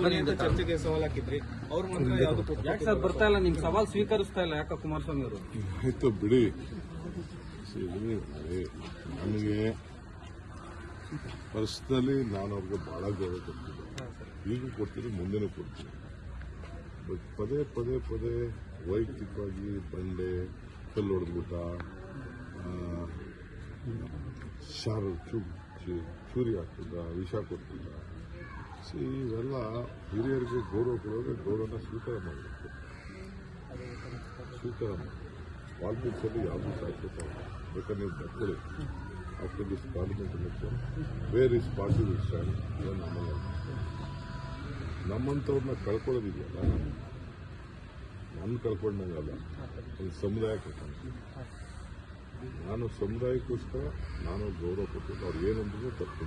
ಚರ್ಚೆಗೆ ಸವಾಲ್ ಹಾಕಿದ್ರಿ ಅವ್ರು ಮಾತ್ರ ಯಾವ್ದು ಯಾಕೆ ಸರ್ ಬರ್ತಾ ಇಲ್ಲ? ನಿಮ್ ಸವಾಲ್ ಸ್ವೀಕರಿಸ್ತಾ ಇಲ್ಲ ಯಾಕ ಕುಮಾರಸ್ವಾಮಿ ಅವರು? ಆಯ್ತು ಬಿಡಿ. See, ನನಗೆ ಪರ್ಸ್ನಲಿ ನಾನು ಅವ್ರಿಗೆ ಬಹಳ ಗೌರವ ಕೊಡ್ತೀನಿ. ಈಗೂ ಕೊಡ್ತೀನಿ ಮುಂದೆನೂ ಕೊಡ್ತೀನಿ. ಬಟ್ ಪದೇ ಪದೇ ಪದೇ ವೈಯಕ್ತಿಕವಾಗಿ ಬಂಡೆ ಕಲ್ಲು ಹೊಡೆದ್ಬಿಟ್ಟ. ಶಾರು ಚೂ ಚೂ- ಚೂರಿ ಹಾಕ್ತಿದ್ದ ವಿಷ ಕೊಡ್ತಿದ್ದ ಇವೆಲ್ಲ ಹಿರಿಯರಿಗೆ ಗೌರವ ಕೊಡುವಾಗ ಗೌರವನ ಸ್ವೀಕಾರ ಮಾಡಬೇಕು. ಸ್ವೀಕಾರ ಪಾಲಿಟಿಕ್ಸಲ್ಲಿ ಯಾವುದೂ ಸಾಧ್ಯತೆ ಬೇಕಾದ್ರೆ ನೀವು ಬರ್ಕೊಳ್ಳಿ after this parliament election where is party will stand ನಮ್ಮಲ್ಲ ನಮ್ಮಂಥವ್ರನ್ನ ಕಳ್ಕೊಳ್ಳೋದಿದೆಯಲ್ಲ? ನಾನು ಕಳ್ಕೊಂಡಂಗಲ್ಲ ಒಂದು ಸಮುದಾಯ ಕಳ್ಕೊಂಡು ನಾನು ಸಮುದಾಯಕ್ಕೋಸ್ಕರ ನಾನು ಗೌರವ ಕೊಟ್ಟಿದ್ದು, ಅವ್ರು ಏನಂದ್ರೂ ತಪ್ಪು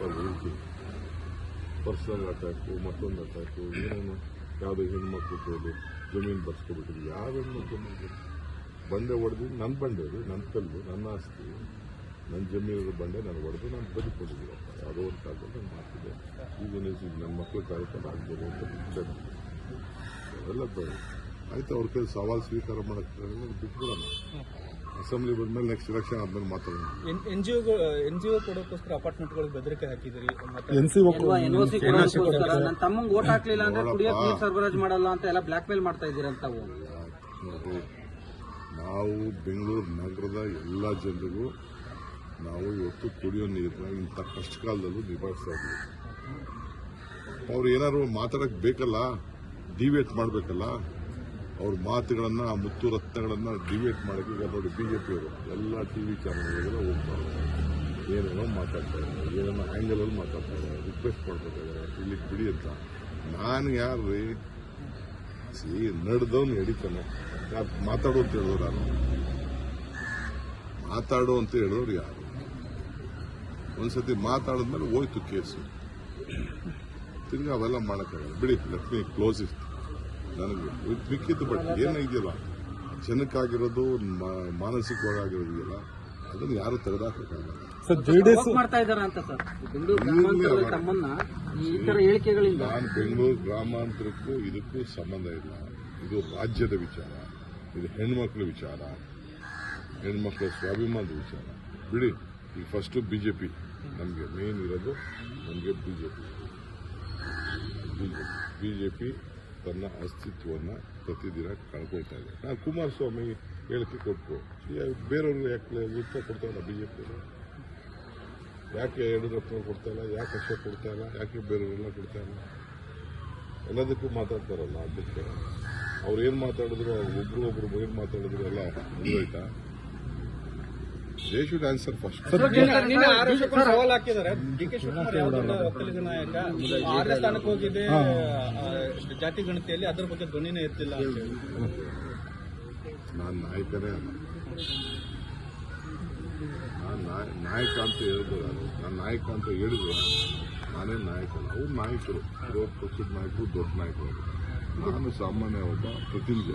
ಹೇಳ್ತೀನಿ ಪರ್ಸನಲ್ ಅಟ್ಯಾಕು ಮತ್ತೊಂದು ಅಟ್ಯಾಕು ಏನೇನು ಯಾವುದೋ ಹೆಣ್ಮಕ್ಳು ಕೇಳಿ ಜಮೀನು ಬರ್ಸ್ಕೊಬಿಟ್ಟಿದ್ರು ಯಾವ ಹೆಣ್ಮಕ್ಳು? ಬಂಡೆ ಹೊಡೆದು ನನ್ನ ಬಂಡೆ ಅದು ನನ್ನ ಕಲ್ಲು, ನನ್ನ ಆಸ್ತಿ ನನ್ನ ಜಮೀನು ಬಂಡೆ ನಾನು ಹೊಡೆದು, ನಾನು ಬದುಕೊಂಡಿದ್ದೀರಪ್ಪ ಯಾವುದೋ ಒಂದು ಕಾಲದಲ್ಲಿ ನಾನು ಮಾಡ್ತಿದ್ದೆ ಈಗ ನನ್ನ ಮಕ್ಕಳು ಕಾರ್ಯಕ್ರಮ ಆಗ್ಬೋದು ಅಂತ. ಅವೆಲ್ಲ ಬೇಡ ಆಯ್ತು ಅವ್ರ ಕೈ ಸವಾಲು ಸ್ವೀಕಾರ ಮಾಡಕ್ಕೆ ಬಿಟ್ಬಿಡೋಣ. ಅಸೆಂಬ್ಲಿ ಬಂದ್ಮೇಲೆ ನೆಕ್ಸ್ಟ್ ಎಲೆಕ್ಷನ್ ಆದ್ಮೇಲೆ ಮಾತಾಡೋಣ. N G O N G O ಕೊಡೋಕ್ಕೋಸ್ಕರ ಅಪಾರ್ಟ್ಮೆಂಟ್ಗಳಿಗೆ ಬೆದರಿಕೆ ಹಾಕಿದ್ರಿ ಮತ್ತೆ ಎನ್ಒಸಿ ಕೊಡೋದಕ್ಕೋಸ್ಕರ ನನ್ನ ತಮ್ಮಂಗೆ ಓಟ್ ಹಾಕ್ಲಿಲ್ಲ ಅಂದ್ರೆ ಕುಡಿಯೋ ನೀರು ಸರಬರಾಜು ಮಾಡಲ್ಲ ಅಂತ ಎಲ್ಲ ಬ್ಲಾಕ್ ಮೇಲ್ ಮಾಡ್ತಾ ಇದ್ದೀರಂತ ನಾವು ಬೆಂಗಳೂರು ನಗರದ ಎಲ್ಲ ಜನರಿಗೂ ನಾವು ಇವತ್ತು ಕುಡಿಯೋ ನೀರನ್ನ ಇಂಥ ಕಷ್ಟ ಕಾಲದಲ್ಲೂ ನಿಭಾಯಿಸ್ತಾ ಇದ್ದೀವಿ. ಅವ್ರು ಏನಾದ್ರು ಮಾತಾಡಕ್ ಬೇಕಲ್ಲ? ಡಿವೇಟ್ ಮಾಡಬೇಕಲ್ಲ? ಅವ್ರ ಮಾತುಗಳನ್ನು, ಆ ಮುತ್ತು ರತ್ನಗಳನ್ನ ಡಿವೇಟ್ ಮಾಡಕ್ಕೆ ಈಗ ನೋಡಿ ಬಿಜೆಪಿ ಅವರು ಎಲ್ಲ ಟಿ ವಿ ಚಾನಲ್ಗಳಿಗೆಲ್ಲ ಹೋಗ್ತಾರೆ ಏನೇನೋ ಮಾತಾಡ್ತಾ ಇದ್ದಾರೆ, ಏನೇನೋ ಆ್ಯಂಗಲಲ್ಲಿ ಮಾತಾಡ್ತಾ ಇದ್ದಾರೆ ರಿಕ್ವೆಸ್ಟ್ ಮಾಡ್ಕೊತಾ ಇದ್ದಾರೆ ಇಲ್ಲಿಗೆ ಬಿಡಿ ಅಂತ. ನಾನು ಯಾರು ರೀ ಸಿ ನಡೆದವನು ಹಿಡಿತಾನೆ ಯಾಕೆ ಮಾತಾಡು ಅಂತ ಹೇಳಿದ್ರು ನಾನು ಮಾತಾಡು ಅಂತ ಹೇಳೋರು ಯಾರು? ಒಂದ್ಸತಿ ಮಾತಾಡಿದ್ಮೇಲೆ ಹೋಯ್ತು ಕೇಸು. ತಿರ್ಗಿ ಅವೆಲ್ಲ ಮಾಡೋಕ್ಕಾಗಲ್ಲ. ಬಿಡಿ ಲೆಟ್ ಮೀ ಕ್ಲೋಸ್ ಇಟ್ ನನಗೆ ಮಿಕ್ಕಿದ್ದು ಬಟ್ ಏನಾಗಿದೆಯಲ್ಲ ಜನಕ್ಕಾಗಿರೋದು ಮಾ- ಮಾನಸಿಕವಾಗಿರೋದು ಇದೆಯಲ್ಲ ಅದನ್ನು ಯಾರು ಮಾಡ್ತಾ ಅಂತ ಸರ್? ಬೆಂಗಳೂರು ಗ್ರಾಮಾಂತರದಲ್ಲಿ ತಮ್ಮನ್ನ ಈ ತರ ಹೇಳಿಕೆಗಳಿಂದ. ನಾನು ಬೆಂಗಳೂರು ಗ್ರಾಮಾಂತರಕ್ಕೂ ಇದಕ್ಕೂ ಸಂಬಂಧ ಇಲ್ಲ. ಇದು ರಾಜ್ಯದ ವಿಚಾರ ಇದು ಹೆಣ್ಮಕ್ಳ ವಿಚಾರ ಹೆಣ್ಮಕ್ಳ ಸ್ವಾಭಿಮಾನದ ವಿಚಾರ. ಬಿಡಿ ಈಗ ಫಸ್ಟು ಬಿಜೆಪಿ ನಮಗೆ ಮೇನ್ ಇರೋದು ನಮಗೆ ಬಿಜೆಪಿ ಬಿಜೆಪಿ ತನ್ನ ಅಸ್ತಿತ್ವವನ್ನು ಪ್ರತಿದಿನ ಕಳ್ಕೊಳ್ತಾ ಇದೆ. ನಾನು ಕುಮಾರಸ್ವಾಮಿ ಹೇಳಿಕೆ ಕೊಟ್ಟು ಬೇರೆಯವರು ಯಾಕೆ ಉತ್ತರ ಕೊಡ್ತಾ ಇಲ್ಲ ಬಿಜೆಪಿ ಯಾಕೆ ಯಡಿಯೂರಪ್ಪನವ್ರು ಕೊಡ್ತಾ ಇಲ್ಲ? ಯಾಕೆ ಅಶೋಕ್ ಕೊಡ್ತಾ ಇಲ್ಲ? ಯಾಕೆ ಬೇರೆಯವರೆಲ್ಲ ಕೊಡ್ತಾ ಇಲ್ಲ? ಎಲ್ಲದಕ್ಕೂ ಮಾತಾಡ್ತಾರಲ್ಲ ಅದಕ್ಕೆ ಅವ್ರು ಏನು ಮಾತಾಡಿದ್ರು ಒಬ್ರು ಒಬ್ರು ಏನು ಮಾತಾಡಿದ್ರು ಎಲ್ಲ ಮುಗಿದೋಯ್ತಾ ದೇ ಶುಡ್ ಆನ್ಸರ್ ಫಸ್ಟ್ ಸವಾಲ್ ಹಾಕಿದ್ದಾರೆ. ಡಿ ಕೆ ಶಿವಕುಮಾರ್ ಒಕ್ಕಲಿಗ ನಾಯಕ. ಆರನೇ ಸ್ಥಾನಕ್ಕೆ ಹೋಗಿದೆ ಜಾತಿ ಗಣತಿಯಲ್ಲಿ ಅದರ ಬಗ್ಗೆ ಧ್ವನಿನೇ ಇರ್ತಿಲ್ಲ ನಾನು ನಾಯಕನೇ ಅಲ್ಲ. ನಾನು ನಾಯ- ನಾಯಕ ಅಂತ ಹೇಳಿದ್ರು ನಾನು. ನಾನು ನಾಯಕ ಅಂತ ಹೇಳಿದ್ರು. ನಾನೇ ನಾಯಕ ಅಲ್ಲ. ಅವ್ರು ನಾಯಕರು. ವಿರೋಧ ಪಕ್ಷದ ನಾಯಕರು ದೊಡ್ಡ ನಾಯಕರು ನಾನು ಸಾಮಾನ್ಯ ಒಬ್ಬ ಪ್ರತಿನಿಧಿ.